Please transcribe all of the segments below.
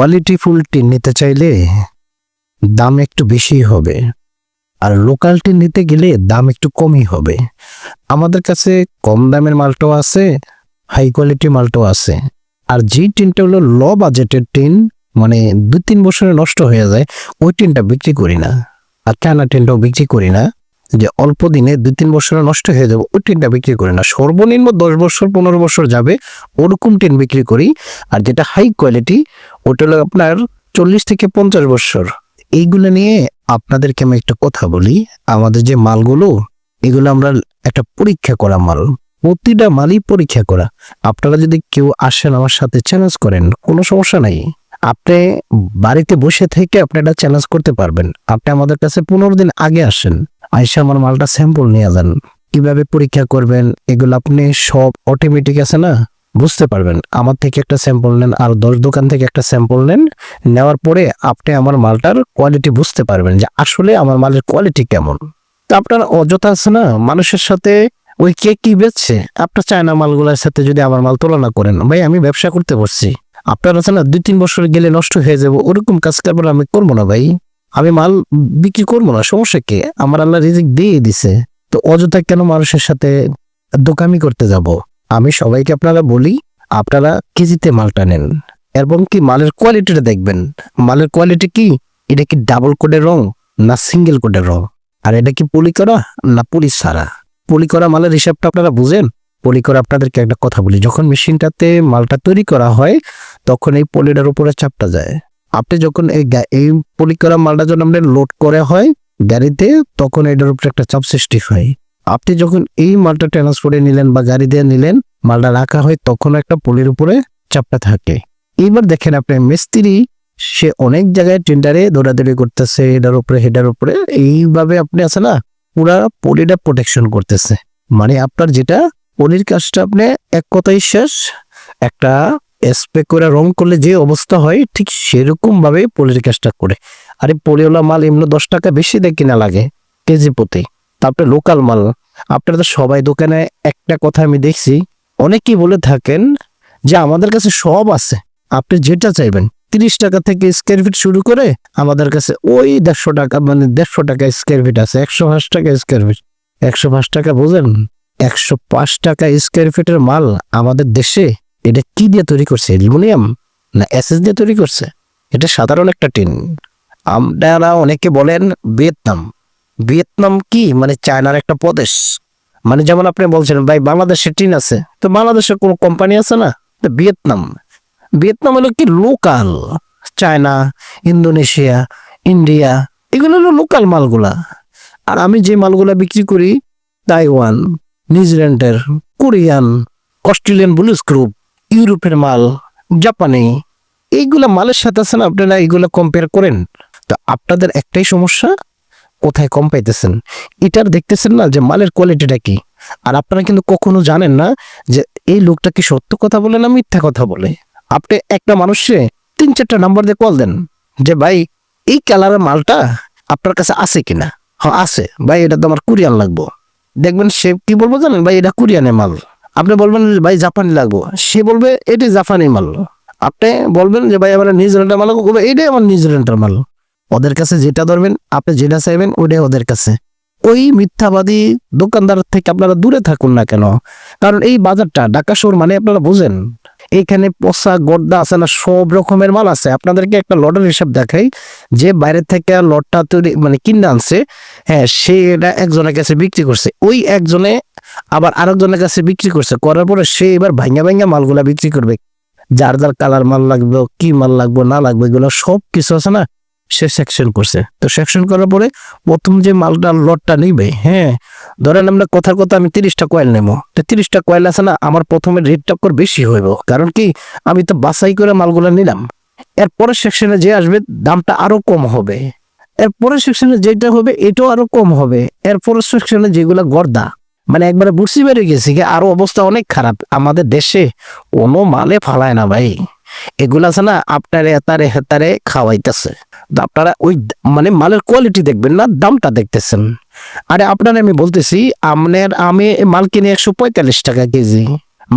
Quality full tin নিতে চাইলে দাম একটু বেশি হবে। আর লোকাল টিন নিতে গেলে দাম একটু কমই হবে। আমাদের কাছে কম দামের মালটাও আছে হাই কোয়ালিটি মালটাও আছে। আর যে টিনটা হলো ল বাজেটের টিন মানে দু তিন বছরে নষ্ট হয়ে যায়, ওই টিনটা বিক্রি করি না। আর চায়না টিনটাও বিক্রি করি না। যে অল্প দিনে দু তিন বছরে নষ্ট হয়ে যাবে, ওই টিনটা বিক্রি করি না। সর্বনিম্ন দশ বছর, পনেরো বছর যাবে, ওরকম টিন বিক্রি করি। আর যেটা হাই কোয়ালিটি ওটা হলো আপনার চল্লিশ থেকে পঞ্চাশ বছর। এইগুলো নিয়ে আপনাদেরকে আমি একটা কথা বলি, আমাদের যে মালগুলো, এগুলো আমরা একটা পরীক্ষা করা মাল, প্রতিটা মালই পরীক্ষা করা। আপনারা যদি কেউ আসেন আমার সাথে চ্যালেঞ্জ করেন, কোনো সমস্যা নাই। আপনি বাড়িতে বসে থেকে আপনি এটা চ্যালেঞ্জ করতে পারবেন। আপনি আমাদের কাছে পনেরো দিন আগে আসেন, আইসা আমার মালটা স্যাম্পল নিয়ে যান। কীভাবে পরীক্ষা করবেন, এগুলো আপনি সব অটোমেটিক আছে না? বুঝতে পারবেন। আমার থেকে একটা স্যাম্পল নেন আর দশ দোকান থেকে একটা স্যাম্পল নেন, নেওয়ার পরে আপনি আমার মালটার কোয়ালিটি বুঝতে পারবেন যে আসলে আমার মালের কোয়ালিটি কেমন। তা আপনার অযথা আছে না? মানুষের সাথে ওই কে কি বেচছে? আপনার চায়না মালগুলোর সাথে যদি আমার মাল তুলনা করেন, ভাই, আমি ব্যবসা করতে বসছি। আপনার আছে না? দুই তিন বছর গেলে নষ্ট হয়ে যাব। ওরকম কাজ কারবার আমি করব না, ভাই। আমি মাল বিক্রি করব না। সমস্যা কি? আমার আল্লাহ রিজিক দিয়ে দিছে। তো অযথা কেন মানুষের সাথে দোকামি করতে যাব? আমি সবাইকে আপনারা বলি, আপনারা কেজিতে মালটা নেন এবং কি মালের কোয়ালিটিটা দেখবেন। মালের কোয়ালিটি কি? এটা কি ডাবল কোডের রং না সিঙ্গেল কোডের রং আর এটা কি পলি করা না পলি সারা পলি করা মালের হিসাবটা আপনারা বুঝেন? পলি করা আপনাদেরকে একটা কথা বলি, যখন মেশিনটাতে মালটা তৈরি করা হয়, তখন এই পলিটার উপরে চাপটা যায়। আপনি যখন এই এই পলি করা মালটা যখন আপনার লোড করে হয় গাড়িতে, তখন এটার উপরে একটা চাপ সৃষ্টি হয়। আপনি যখন এই মালটা ট্রান্সপোর্টে নিলেন বা গাড়ি দিয়ে নিলেন, মালটা রাখা হয় তখন একটা পলির উপরে চাপটা থাকে। এইবার দেখেন আপনি, মিস্ত্রি, সে অনেক জায়গায় টেন্ডারে দৌড়াদৌড়ি করতেছে এটার উপরে হেডার উপরে। এইভাবে আপনি আছে না, পুরা পলিটা প্রোটেকশন করতেছে। মানে আপনার যেটা, পলির কাজটা আপনি এক কথাই শেষ, একটা স্প্রে করে রং করলে যে অবস্থা হয়, ঠিক সেরকম ভাবে পলির কাজটা করে। আরে পলিওলা মাল এমনি দশ টাকা বেশি দেয় কিনা লাগে, কেজি প্রতি। তারপরে লোকাল মাল। আপনারা তো সবাই দোকানে একটা কথা আমি দেখছি, অনেকেই বলে থাকেন যে আমাদের কাছে সব আছে, আপনি যেটা চাইবেন, তিরিশ টাকা থেকে স্কোয়ার ফিট শুরু করে আমাদের কাছে ওই দেড়শো টাকা মানে দেড়শো টাকা স্কোয়ার ফিট আছে, একশো পাঁচ টাকা স্কোয়ার ফিট একশো পাঁচ টাকা বোঝেন, একশো পাঁচ টাকা স্কোয়ার ফিটের মাল আমাদের দেশে এটা কি দিয়ে তৈরি করছে, অ্যালুমিনিয়াম না এসএস দিয়ে তৈরি করছে? এটা সাধারণ একটা টিন। আপনারা অনেকে বলেন, ভিয়েতনাম। ভিয়েতনাম কি? মানে চায়নার একটা প্রদেশ। মানে যেমন আপনি বলছেন, ভাই, বাংলাদেশে টিন আছে, তো বাংলাদেশের কোনো কোম্পানি আছে না? তো ভিয়েতনাম। ভিয়েতনাম হলো কি? লোকাল চায়না, ইন্দোনেশিয়া, ইন্ডিয়া, এগুলো হলো লোকাল মালগুলা। আর আমি যে মালগুলা বিক্রি করি, তাইওয়ান, নিউজিল্যান্ডের, কোরিয়ান, অস্ট্রেলিয়ান ব্লুজ গ্রুপ, ইউরোপের মাল, জাপানি, এইগুলা মালের সাথে আছে না? আপনারা এইগুলা কম্পেয়ার করেন। তো আপনাদের একটাই সমস্যা কোথায় কম পাইতেছেন? এটার দেখতেছেন না যে মালের কোয়ালিটিটা কি? আর আপনারা কিন্তু কখনো জানেন না যে এই লোকটা কি সত্য কথা বলে না মিথ্যা কথা বলে? আপনি একটা মানুষে তিন চারটা নাম্বার দিয়ে কল দেন যে, ভাই, এই কালারের মালটা আপনার কাছে আছে কিনা? হ্যাঁ আছে। ভাই, এটা তো আমার কুরিয়ান লাগবো। দেখবেন সে কি বলব জানেন? ভাই, এটা কুরিয়ানের মাল। আপনি বলবেন ভাই, জাপানি লাগবো। সে বলবে এটি জাপানি মাল। আপনি বলবেন যে, ভাই, আমার নিউজিল্যান্ডের মাল বলবে এটাই আমার নিউজিল্যান্ডের মাল। ওদের কাছে যেটা ধরবেন, আপনি যেটা চাইবেন ওইটাই ওদের কাছে। ওই মিথ্যাবাদী দোকানদার থেকে আপনারা দূরে থাকুন না কেন? কারণ এই বাজারটা ঢাকা শহর মানে আপনারা বুঝেন। এইখানে পচা গড্ডা আছে না, সব রকমের মাল আছে। আপনাদেরকে একটা লটের হিসাব দেখাই, যে বাইরে থেকে লটটা তৈরি মানে কিনে আনছে হ্যাঁ সে এটা একজনের কাছে বিক্রি করছে। ওই একজনে আবার আরেকজনের কাছে বিক্রি করছে। করার পরে সে এবার ভাঙ্গা ভাঙ্গা মালগুলা বিক্রি করবে। যার যার কালার মাল লাগবে, কি মাল লাগবে, না লাগবে, এগুলো সব কিছু আছে না? সে সেকশন করছে। তো সেকশন করার পরে প্রথম যে মালটা লটটা নিবে হ্যাঁ ধরেন আমরা কথার কথা আমি তিরিশটা কয়েল নেব। তো তিরিশটা কয়েল আছে না, আমার প্রথমে রেটটা করে বেশি হইব। কারণ কি, আমি তো বাছাই করে মালগুলো নিলাম। এর পরের সেকশনে যে আসবে, দামটা আরও কম হবে। এর পরের সেকশনে যেটা হবে, এটাও আরও কম হবে। এর পরের সেকশনে যেগুলো গর্দা মানে একবারে বুঝতে পেরে গেছি কি আরও অবস্থা অনেক খারাপ। আমাদের দেশে কোনো মালে ফালায় না ভাই। এগুলা আছে না, আপনারে হেতারে হেতারে খাওয়াইতেছে। আপনারা ওই মানে মালের কোয়ালিটি দেখবেন না, দামটা দেখতেছেন। আরে আপনার আমি বলতেছি, আপনার আমি মাল কিনে একশো পঁয়তাল্লিশ টাকা কেজি,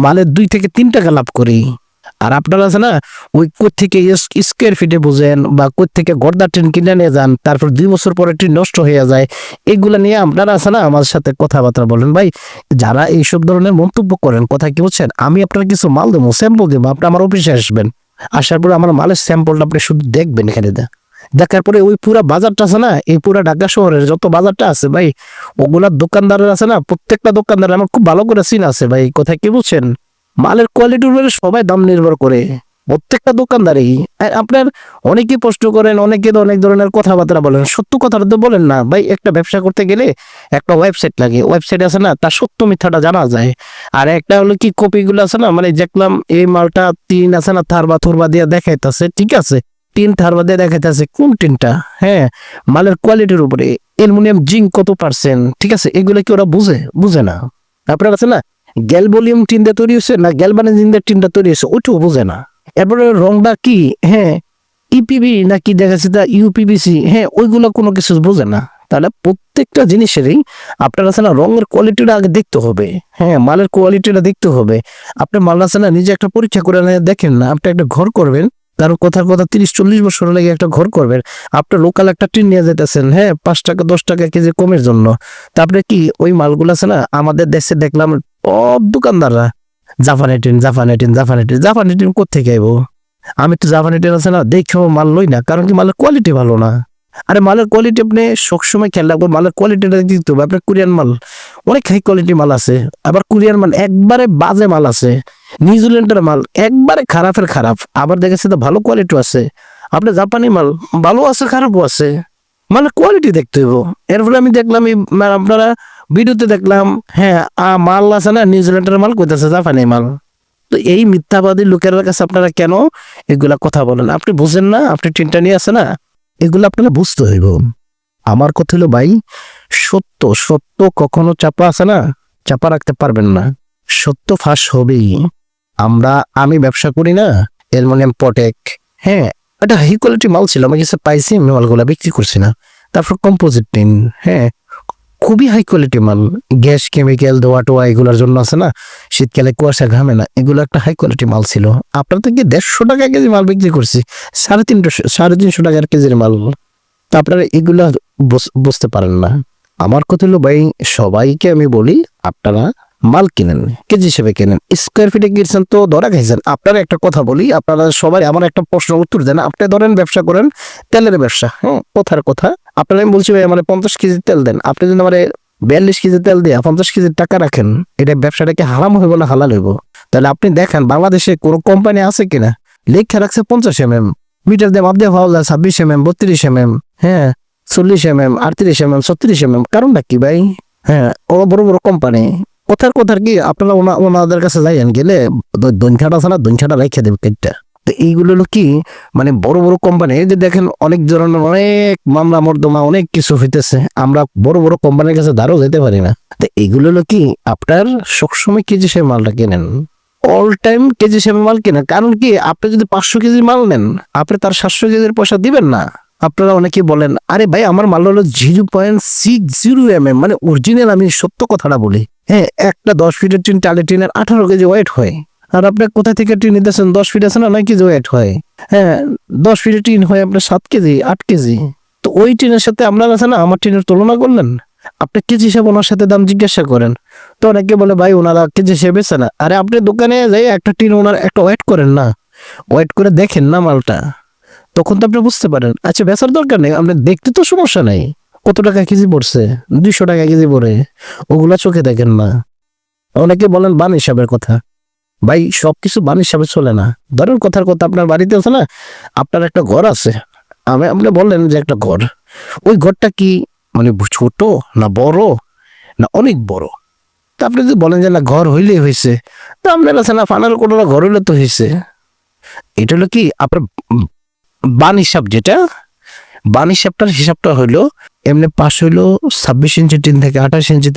মালের দুই থেকে তিন টাকা লাভ করি। আর আপনারা আছে না, ওই থেকে স্কোয়ার ফিটে বুঝেন বা থেকে গর্দা ট্রেন কিনে নিয়ে যান, তারপর দুই বছর পরে ট্রেন নষ্ট হয়ে যায়, এগুলা নিয়ে আপনারা আছে না আমার সাথে কথাবার্তা বলেন। ভাই, যারা এইসব ধরনের মন্তব্য করেন, কথা কি বলছেন আমি আপনার কিছু মাল দেবো স্যাম্পল দেবো, আপনি আমার অফিসে আসবেন। আসার পরে আমার মালের স্যাম্পলটা আপনি শুধু দেখবেন এখানে। দেখার পরে ওই পুরা বাজারটা আছে না, এই পুরা ঢাকা শহরের যত বাজারটা আছে ভাই ওগুলার দোকানদারের আছে না, প্রত্যেকটা দোকানদার আমার খুব ভালো করে চিন আছে ভাই কোথায় কি বুঝছেন? মালের কোয়ালিটির উপরে সবাই দাম নির্ভর করে, প্রত্যেকটা দোকানদারই। আপনার অনেকেই প্রশ্ন করেন, অনেকে তো অনেক ধরনের কথাবার্তা বলেন, সত্য কথাটা তো বলেন না। ভাই, একটা ব্যবসা করতে গেলে একটা ওয়েবসাইট লাগে ওয়েবসাইট আছে না, তার সত্য মিথ্যাটা জানা যায়। আর একটা হলো কি কপিগুলো আছে না মানে দেখলাম এই মালটা তিন আছে না থারবা থরবা দিয়ে দেখাইতেছে, ঠিক আছে? টিন থারবা দিয়ে দেখাইতেছে কোন টিনটা হ্যাঁ মালের কোয়ালিটির উপরে। অ্যালুমিনিয়াম জিঙ্ক কত পার্সেন্ট ঠিক আছে, এগুলো কি ওরা বুঝে? বুঝে না। আপনার আছে না গ্যালভলিউম টিনটা তৈরি হয়েছে না গ্যালবানাইজিংটা টিনটা তৈরি হয়েছে, ওইটাও বোঝে না। এরপরে রংটা কি? হ্যাঁ ইপিবি নাকি দেখা যাচ্ছে ইউপিবিসি হ্যাঁ ওইগুলো কোনো কিছু বোঝে না। তাহলে প্রত্যেকটা জিনিসেরই আপনার আছে না রঙের কোয়ালিটিটা আগে দেখতে হবে। হ্যাঁ মালের কোয়ালিটিটা দেখতে হবে। আপনি মাল আছে না, নিজে একটা পরীক্ষা করে দেখেন না, আপনি একটা ঘর করবেন তার কথার কথা তিরিশ চল্লিশ বছর লেগে একটা ঘর করবেন। আপনার লোকাল একটা ট্রেন নিয়ে যেতেছেন হ্যাঁ পাঁচ টাকা, দশ টাকা কেজি কমের জন্য। তারপরে কি ওই মালগুলো আছে না, আমাদের দেশে দেখলাম সব দোকানদাররা জাপানি ট্রেন জাপানি ট্রেন জাপানি ট্রেন জাপানি ট্রেন কোথেকে আইবো? আমি তো জাপানি ট্রেন আছে না, দেখেও মাল লই না, কারণ কি মালের কোয়ালিটি ভালো না। আরে মালের কোয়ালিটি আপনি সবসময় খেয়াল রাখবেন, মালের কোয়ালিটিটা দিতে হবে। আপনার কোরিয়ান মাল, অনেক হাই কোয়ালিটি মাল আছে। আবার কোরিয়ান মাল একবারে বাজে মাল আছে। নিউজিল্যান্ডের মাল একবারে খারাপের খারাপ। আবার দেখেছে তো ভালো কোয়ালিটি আছে। আপনার জাপানি মাল, ভালো আছে, খারাপও আছে। মানে কোয়ালিটি দেখতে হইব এর ফলে আমি দেখলাম আপনারা ভিডিওতে দেখলাম হ্যাঁ মাল আছে না নিউজিল্যান্ডের মাল, কইতেছে জাপানি মাল। তো এই মিথ্যাবাদী লোকের কাছে আপনারা কেন এগুলা কথা বলেন? আপনি বুঝেন না, আপনি টিনটা নিয়ে আছে না? এগুলো আপনারা বুঝতে হইব। আমার কথা হলো ভাই, সত্য সত্য কখনো চাপা আছে না, চাপা রাখতে পারবেন না। সত্য ফাঁস হবেই। আমরা, আমি ব্যবসা করি না অ্যালমোনিয়াম পটেক। হ্যাঁ এটা হাই কোয়ালিটি মাল ছিল, আমি কিছু পাইছি, আমি মালগুলো বিক্রি করছি না। তারপর কম্পোজিট টিন হ্যাঁ। খুবই হাই কোয়ালিটি মাল। গ্যাস কেমিক্যাল দোয়া টোয়া এগুলোর জন্য আছে না? শীতকালে কুয়াশা ঘামে না। এগুলো একটা হাই কোয়ালিটি মাল ছিল। আপনার থেকে দেড়শো টাকা কেজি মাল বিক্রি করছি। সাড়ে তিনশো সাড়ে তিনশো টাকার কেজির মাল। তা আপনারা এগুলা বুঝ- বুঝতে পারেন না। আমার কথা হলো ভাই, সবাইকে আমি বলি, আপনারা মাল কিনেন, কেজি হিসেবে কেনেন। স্কোয়ার ফিটে কিনছেন তো ধরা খাইছেন। আপনারা একটা কথা বলি, আপনারা সবাই আমার একটা প্রশ্ন উত্তর দেন। আপনি ধরেন ব্যবসা করেন, তেলের ব্যবসা হ্যাঁ কথার কথা। আপনারা আমি বলছি ভাই, আমার পঞ্চাশ কেজি তেল দেন। আপনি যদি আমার বিয়াল্লিশ কেজি তেল দিয়ে পঞ্চাশ কেজি টাকা রাখেন, এটা ব্যবসাটাকে হারাম হইব না, হালাল হইব। তাহলে আপনি দেখেন, বাংলাদেশে কোনো কোম্পানি আছে কিনা? লেখা রাখছে পঞ্চাশ এম এম মিটার দিয়ে মাপ দিয়ে যায়, ছাব্বিশ এম এম বত্রিশ এম এম হ্যাঁ চল্লিশ এম এম আটত্রিশ এম এম ছত্রিশ এম এম কারণটা কি ভাই? হ্যাঁ ওরা বড় বড় কোম্পানি কথার কথার কি, আপনারা ওনা- ওনাদের কাছে যাইয়েন গেলে দৈনখাটা আছে না দৈনখাটা রেখে দেবে কেটটা। তো এইগুলো হলো কি মানে বড় বড় কোম্পানি যে দেখেন অনেক ধরনের অনেক মামলা, মর্দমা, অনেক কিছু হইতেছে। আমরা বড় বড় কোম্পানির কাছে দাঁড়ও যেতে পারি না। তো এইগুলো হলো কি, আপনার সবসময় কেজি সে মালটা কেনেন। অল টাইম কেজি হিসেবে মাল কেনেন। কারণ কি, আপনি যদি পাঁচশো কেজি মাল নেন, আপনি তার সাতশো কেজির পয়সা দিবেন না। আপনারা অনেকে বলেন, আরে ভাই, আমার মাল হলো zero point six zero M M মানে অরিজিনাল আমি সত্য কথাটা বলি। হ্যাঁ একটা দশ ফিটের টিন, টালে টিনের আঠারো কেজি ওয়েট হয়। আর আপনি কোথা থেকে টিন নিতেছেন? দশ ফিট আছে না? নয় কেজি ওয়েট হয়। হ্যাঁ দশ ফিটে টিন হয় আপনার সাত কেজি, আট কেজি। তো ওই টিনের সাথে আপনার আছে না? আমার টিনের তুলনা করলেন? আপনি কেজি হিসাবে ওনার সাথে দাম জিজ্ঞাসা করেন। তো অনেকে বলে, ভাই, ওনারা কেজি হিসেবে বেছে না। আরে আপনি দোকানে যাই, একটা টিন ওনার একটা ওয়েট করেন না। ওয়েট করে দেখেন না মালটা। তখন তো আপনি বুঝতে পারেন। আচ্ছা বেচার দরকার নেই। আপনি দেখতে তো সমস্যা নেই। কত টাকা কেজি পড়ছে? দুইশো টাকা কেজি পড়ে। ওগুলা চোখে দেখেন না। অনেকে বলেন, বান হিসাবের কথা। ভাই, সবকিছু বান হিসাবে চলে না। ধরেন কথার কথা, আপনার বাড়িতে আছে না? আপনার একটা ঘর আছে। আমি, আপনি বললেন যে একটা ঘর। ওই ঘরটা কি মানে ছোট না বড় না অনেক বড়? তা আপনি যদি বলেন যে না, ঘর হইলেই হয়েছে। তা আপনার আছে না, ফানার কোনো না ঘর হইলে তো হয়েছে। এটা হলো কি, আপনার বান হিসাব যেটা বান হিসাবটার হিসাবটা হইল, এমনি পাশ হইল ছাব্বিশ ইঞ্চি টিন থাকে আঠাশ ইঞ্চি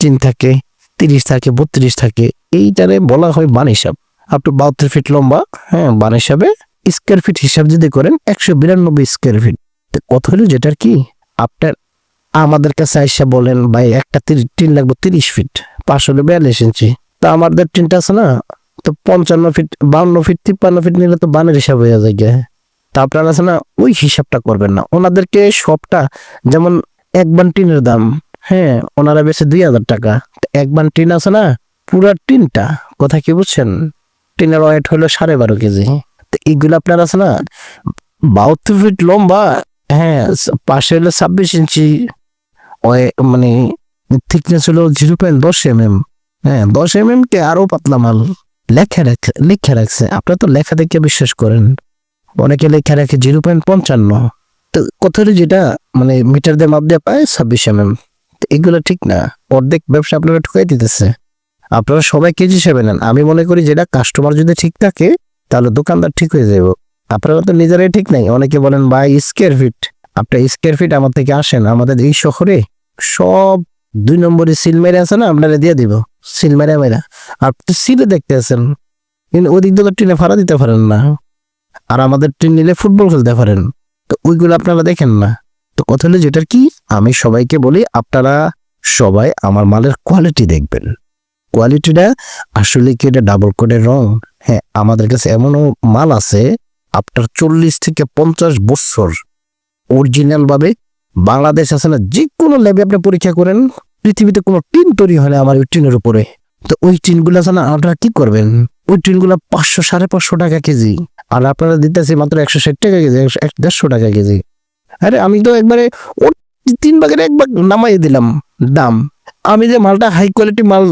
টিন থাকে তিরিশ থাকে, বত্রিশ থাকে। এইটারে বলা হয় বান হিসাব। আপ টু বাহাত্তর ফিট লম্বা হ্যাঁ বান হিসাবে স্কোয়ার ফিট হিসাব যদি করেন, একশো বিরানব্বই স্কোয়ার ফিট তো কত হলো যেটার কি? আপনার, আমাদের কাছে আইসা বলেন, ভাই, একটা টিন লাগবে তিরিশ ফিট পাঁচশো বিয়াল্লিশ ইঞ্চি। তা আমাদের টিনটা আছে না? তো পঞ্চান্ন ফিট বাউন্ন ফিট তিপ্পান্ন ফিট নিলে তো বানের হিসাব হয়ে যায় গে। তা আপনারা আছে না, ওই হিসাবটা করবেন না। ওনাদেরকে সবটা, যেমন এক বান টিনের দাম হ্যাঁ ওনারা বেশি দুই হাজার টাকা। এক বান টিন আছে না পুরা টিনটা, কথা কি বুঝছেন? টিনের ওয়েট হলো সাড়ে বারো কেজি। তো এইগুলো আপনার আছে না, বাহাত্তর ফিট লম্বা হ্যাঁ পাশে হলো ছাব্বিশ ইঞ্চি মানে থিকনেস হলো জিরো পয়েন্ট দশ এম এম হ্যাঁ দশ এম এম কে আরও পাতলা মাল লেখা রাখছে লেখা রাখছে। আপনারা তো লেখা দেখে বিশ্বাস করেন। অনেকে লেখা রাখে জিরো পয়েন্ট পঞ্চান্ন। তো কথাটা যেটা মানে মিটার দিয়ে মাপ দিয়ে পায়, ছাব্বিশ এম এম এগুলো ঠিক না। অর্ধেক ব্যবসা আপনারা ঠুকাই দিতেছে। আপনারা সবাই কেজি হিসেবে নেন। আমি মনে করি যেটা কাস্টমার যদি ঠিক থাকে, তাহলে দোকানদার ঠিক হয়ে যাবে আপনারা তো নিজেরাই ঠিক নাই। অনেকে বলেন, ভাই স্কোয়ার ফিট আপনার স্কোয়ার ফিট আমার থেকে আসেন। আমাদের এই শহরে সব দুই নম্বরে সিল মেরে আছে না, আপনারা দিয়ে দিব। সিল মেরে মেরা। আপনি সিলে দেখতে আছেন। কিন্তু ওই দিক দিয়ে টিনে ভাড়া দিতে পারেন না। আর আমাদের ট্রেন নিলে ফুটবল খেলতে পারেন। তো ওইগুলো আপনারা দেখেন না। তো কথা হলো যেটার কি, আমি সবাইকে বলি, আপনারা সবাই আমার মালের কোয়ালিটি দেখবেন। কোয়ালিটিটা আসলে কি এটা ডাবল কোডের রং হ্যাঁ আমাদের কাছে এমনও মাল আছে, আপনার চল্লিশ থেকে পঞ্চাশ বছর অরিজিনাল ভাবে বাংলাদেশ আছে না যে কোনো ল্যাবে আপনি পরীক্ষা করেন, পৃথিবীতে কোনো টিন তৈরি হয় না আমার ওই টিনের উপরে। তো ওই টিনগুলো আছে না, আপনারা কি করবেন? ওই টিনগুলো পাঁচশো সাড়ে পাঁচশো টাকা কেজি। আর আপনারা দিতেছি মাত্র একশো ষাট টাকা কেজি, একশো দেড়শো টাকা কেজি। আরে আমি তো একবারে তিন ভাগের এক ভাগ নামাই দিলাম দাম। আমি যে মালটা হাই কোয়ালিটি মাল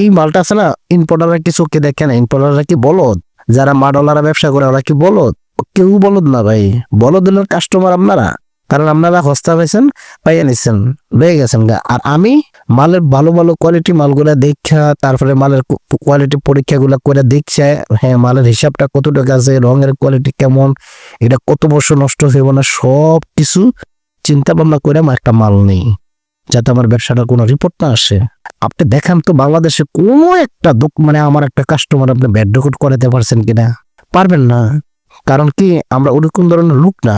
এই মালটা আছে না ইম্পোর্টাররা কি চোখে দেখে না ইম্পোর্টাররা কি বলদ? যারা মাডলারা ব্যবসা করে, ওরা কি বলদ? কেউ বলদ না ভাই। বলদ হলো কাস্টমার আপনারা। কারণ আপনারা হস্তা পাইছেন, পাইয়া নিচ্ছেন রয়ে গেছেন গা। আর আমি মালের ভালো ভালো কোয়ালিটি মালগুলা দেখা, তারপরে মালের কোয়ালিটি পরীক্ষাগুলো করে দেখছে হ্যাঁ মালের হিসাবটা কত টাকা আছে, রঙের কোয়ালিটি কেমন, এটা কত বছর নষ্ট হইব না সব কিছু চিন্তা ভাবনা করে আমার একটা মাল নেই। যাতে আমার ব্যবসাটা কোনো রিপোর্ট না আসে। আপনি দেখান তো বাংলাদেশে কোনো একটা মানে আমার একটা কাস্টমার আপনি ব্যাড রেকর্ড করাতে পারছেন কিনা? পারবেন না। কারণ কি, আমরা ওরকম ধরনের লোক না।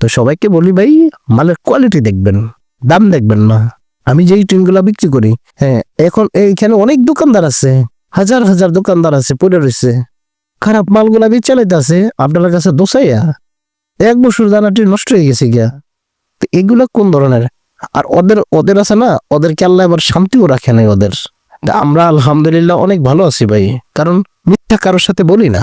তো সবাইকে বলি, ভাই, মালের কোয়ালিটি দেখবেন, দাম দেখবেন না। আমি যেই টিনগুলা বিক্রি করি হ্যাঁ এখন এইখানে অনেক দোকানদার আছে। হাজার হাজার দোকানদার আছে, পড়ে রয়েছে। খারাপ মালগুলা চালাইতে আছে আপনার কাছে দোষাইয়া। এক বছর দানাটি নষ্ট হয়ে গেছে গিয়া। তো এগুলা কোন ধরনের আর ওদের ওদের আছে না, ওদেরকে আল্লাহ আবার শান্তিও রাখে নাই ওদের। আমরা আলহামদুলিল্লাহ অনেক ভালো আছি ভাই। কারণ মিথ্যা কারোর সাথে বলি না।